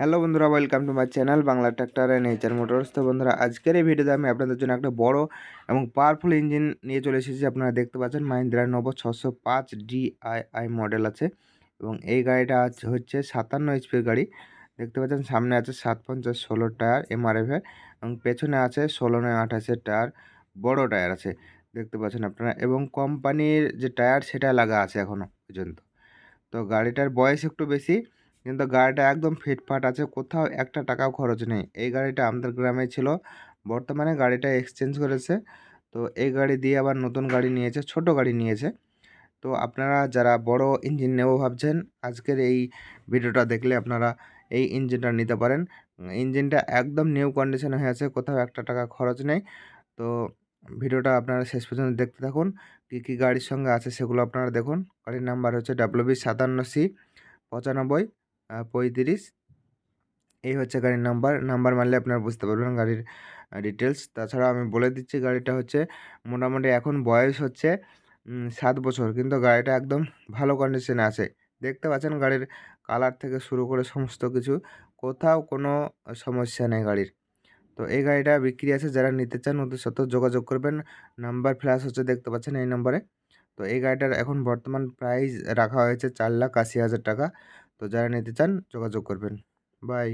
Hello বন্ধুরা welcome to my channel Bangla tractor and nature motors তো বন্ধুরা, আজকের এই ভিডিওতে আমি আপনাদের জন্য একটা বড় এবং পাওয়ারফুল ইঞ্জিন নিয়ে চলে এসেছি। আপনারা দেখতে পাচ্ছেন মাহিন্দ্রা নব ছশো পাঁচ ডিআইআই মডেল আছে এবং এই গাড়িটা হচ্ছে সাতান্ন এইচপির গাড়ি। দেখতে পাচ্ছেন, সামনে আছে সাত পঞ্চাশ ষোলো টায়ার এমআরএফের এবং পেছনে আছে ষোলো নয় আঠাশের টায়ার বড় টায়ার আছে। দেখতে পাচ্ছেন আপনারা, এবং কোম্পানির যে টায়ার সেটা লাগা আছে এখনও পর্যন্ত। তো গাড়িটার বয়স একটু বেশি কিন্তু গাড়িটা একদম ফিটফাট আছে, কোথাও একটা টাকাও খরচ নেই। এই গাড়িটা আমাদের গ্রামে ছিল, বর্তমানে গাড়িটা এক্সচেঞ্জ করেছে। তো এই গাড়ি দিয়ে আবার নতুন গাড়ি নিয়েছে, ছোট গাড়ি নিয়েছে। তো আপনারা যারা বড় ইঞ্জিন নেব ভাবছেন, আজকের এই ভিডিওটা দেখলে আপনারা এই ইঞ্জিনটা নিতে পারেন। ইঞ্জিনটা একদম নিউ কন্ডিশনে হয়ে আছে, কোথাও একটা টাকা খরচ নেই। তো ভিডিওটা আপনারা শেষ পর্যন্ত দেখতে থাকুন, কী কী গাড়ির সঙ্গে আছে সেগুলো আপনারা দেখুন। গাড়ির নাম্বার হচ্ছে ডাব্লিউ বি সাতান্ন সি পঁচানব্বই পঁয়ত্রিশ। এই হচ্ছে গাড়ির নাম্বার নাম্বার মারলে আপনারা বুঝতে পারবেন গাড়ির ডিটেলস তাছাড়া আমি বলে দিচ্ছি গাড়িটা হচ্ছে মোটামুটি এখন বয়স হচ্ছে সাত বছর। কিন্তু গাড়িটা একদম ভালো কন্ডিশনে আছে। দেখতে পাচ্ছেন গাড়ির কালার থেকে শুরু করে সমস্ত কিছু। কোথাও কোনো সমস্যা নেই গাড়ির। তো এই গাড়িটা বিক্রি আছে। যারা নিতে চান ওদের সাথে যোগাযোগ করবেন। নাম্বার ফ্ল্যাশ হচ্ছে দেখতে পাচ্ছেন এই নম্বরে তো এই গাড়িটার এখন বর্তমান প্রাইস রাখা হয়েছে চার লাখ আশি হাজার টাকা। তো যারা নিতে চান যোগাযোগ করবেন। বাই।